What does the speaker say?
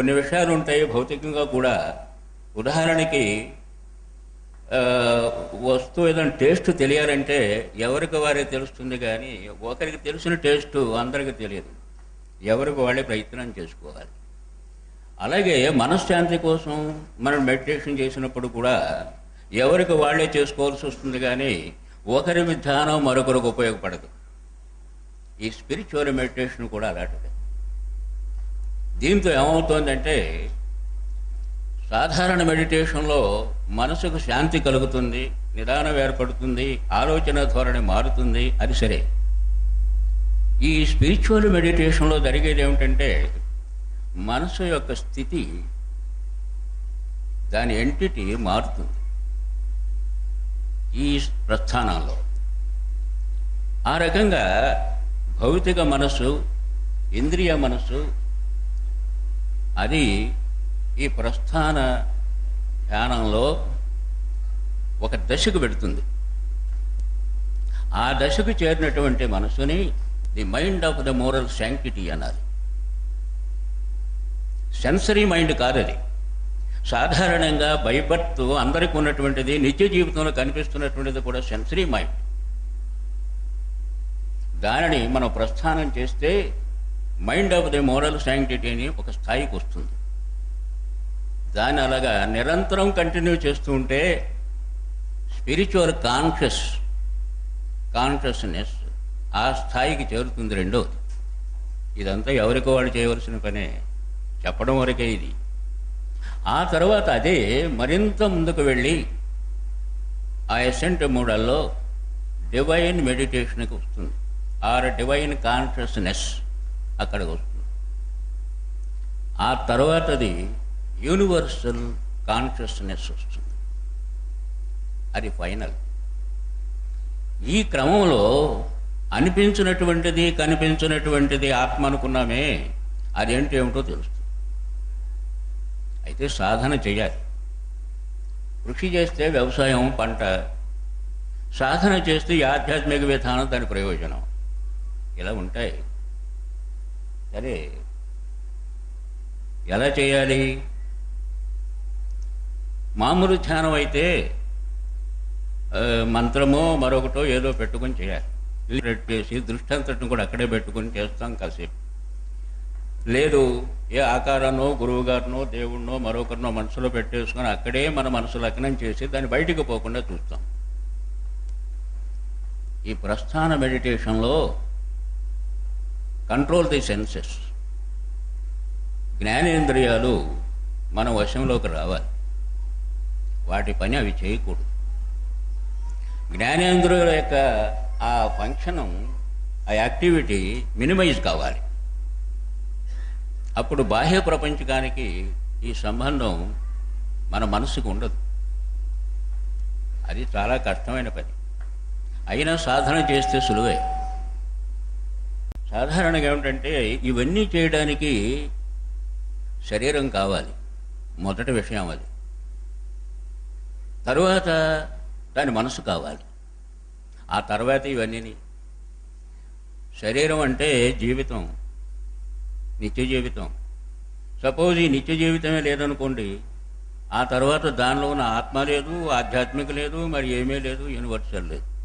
కొన్ని విషయాలు ఉంటాయి భౌతికంగా కూడా. ఉదాహరణకి వస్తువు ఏదైనా టేస్ట్ తెలియాలంటే ఎవరికి వారే తెలుస్తుంది కానీ ఒకరికి తెలిసిన టేస్ట్ అందరికీ తెలియదు. ఎవరికి వాళ్ళే ప్రయత్నం చేసుకోవాలి. అలాగే మనశ్శాంతి కోసం మనం మెడిటేషన్ చేసినప్పుడు కూడా ఎవరికి వాళ్ళే చేసుకోవాల్సి వస్తుంది కానీ ఒకరి విధానం మరొకరికి ఉపయోగపడదు. ఈ స్పిరిచువల్ మెడిటేషన్ కూడా అలాంటిది. దీంతో ఏమవుతోందంటే సాధారణ మెడిటేషన్లో మనసుకు శాంతి కలుగుతుంది నిదానం ఏర్పడుతుంది ఆలోచన ధోరణి మారుతుంది అది సరే. ఈ స్పిరిచువల్ మెడిటేషన్లో జరిగేది ఏమిటంటే మనసు యొక్క స్థితి దాని ఎంటిటీ మారుతుంది. ఈ ప్రస్థానంలో. ఆ రకంగా భౌతిక మనసు ఇంద్రియ మనసు అది ఈ ప్రస్థాన ధ్యానంలో ఒక దశకు పెడుతుంది ఆ దశకు చేరినటువంటి మనసుని the mind of the moral sanctity అన్నారు సెన్సరీ మైండ్ కాదు అది సాధారణంగా బైబర్త్ అందరికీ ఉన్నటువంటిది నిత్య జీవితంలో కనిపిస్తున్నటువంటిది కూడా సెన్సరీ మైండ్. దానిని మనం ప్రస్థానం చేస్తే mind of the moral sanctity అని ఒక స్థాయికి వస్తుంది. దాన్ని అలాగా నిరంతరం కంటిన్యూ చేస్తూ ఉంటే స్పిరిచువల్ కాన్షియస్ కాన్షియస్నెస్ ఆ స్థాయికి చేరుతుంది రెండోది. ఇదంతా ఎవరికి వాళ్ళు చేయవలసిన పనే. చెప్పడం వరకే ఇది. ఆ తర్వాత అదే మరింత ముందుకు వెళ్ళి ఆ ఎసెంట్ మూడల్లో డివైన్ మెడిటేషన్కి వస్తుంది. ఆర్ డివైన్ కాన్షియస్నెస్ అక్కడికి వస్తుంది ఆ తర్వాతది యూనివర్సల్ కాన్షియస్నెస్ వస్తుంది. అది ఫైనల్. ఈ క్రమంలో అనిపించినటువంటిది కనిపించినటువంటిది ఆత్మ అనుకున్నామే అదేంటి ఏమిటో తెలుస్తుంది. అయితే సాధన చేయాలి. కృషి చేస్తే వ్యవసాయం పంట. సాధన చేస్తే ఆధ్యాత్మిక విధానం దాని ప్రయోజనం. ఇలా ఉంటాయి. సరే ఎలా చేయాలి? మామూలు ధ్యానం అయితే మంత్రమో మరొకటో ఏదో పెట్టుకొని చేయాలి. ఇది పెట్టేసి దృష్టి అంతటిని కూడా అక్కడే పెట్టుకొని చేస్తాం కాసేపు. లేదు ఏ ఆకారాన్నో గురువు గారినో దేవుణ్ణో మరొకరినో మనసులో పెట్టేసుకొని అక్కడే మన మనసు లగ్నం చేసి దాన్ని బయటికి పోకుండా చూస్తాం. ఈ ప్రస్థాన మెడిటేషన్లో కంట్రోల్ ది సెన్సెస్ జ్ఞానేంద్రియాలు మన వశంలోకి రావాలి. వాటి పని అవి చేయకూడదు. జ్ఞానేంద్రియుల యొక్క ఆ ఫంక్షన్ ఆ యాక్టివిటీ మినిమైజ్ కావాలి. అప్పుడు బాహ్య ప్రపంచకానికి ఈ సంబంధం మన మనసుకు ఉండదు. అది చాలా కష్టమైన పని. అయినా సాధన చేస్తే సులువే. సాధారణంగా ఏమిటంటే ఇవన్నీ చేయడానికి శరీరం కావాలి. మొదటి విషయం అది. తరువాత దాని మనసు కావాలి. ఆ తర్వాత ఇవన్నీ శరీరం అంటే జీవితం. నిత్య జీవితం. సపోజ్ ఈ నిత్య జీవితమే లేదనుకోండి ఆ తర్వాత దానిలో ఉన్న ఆత్మ లేదు ఆధ్యాత్మిక లేదు మరి ఏమీ లేదు యూనివర్సల్ లేదు.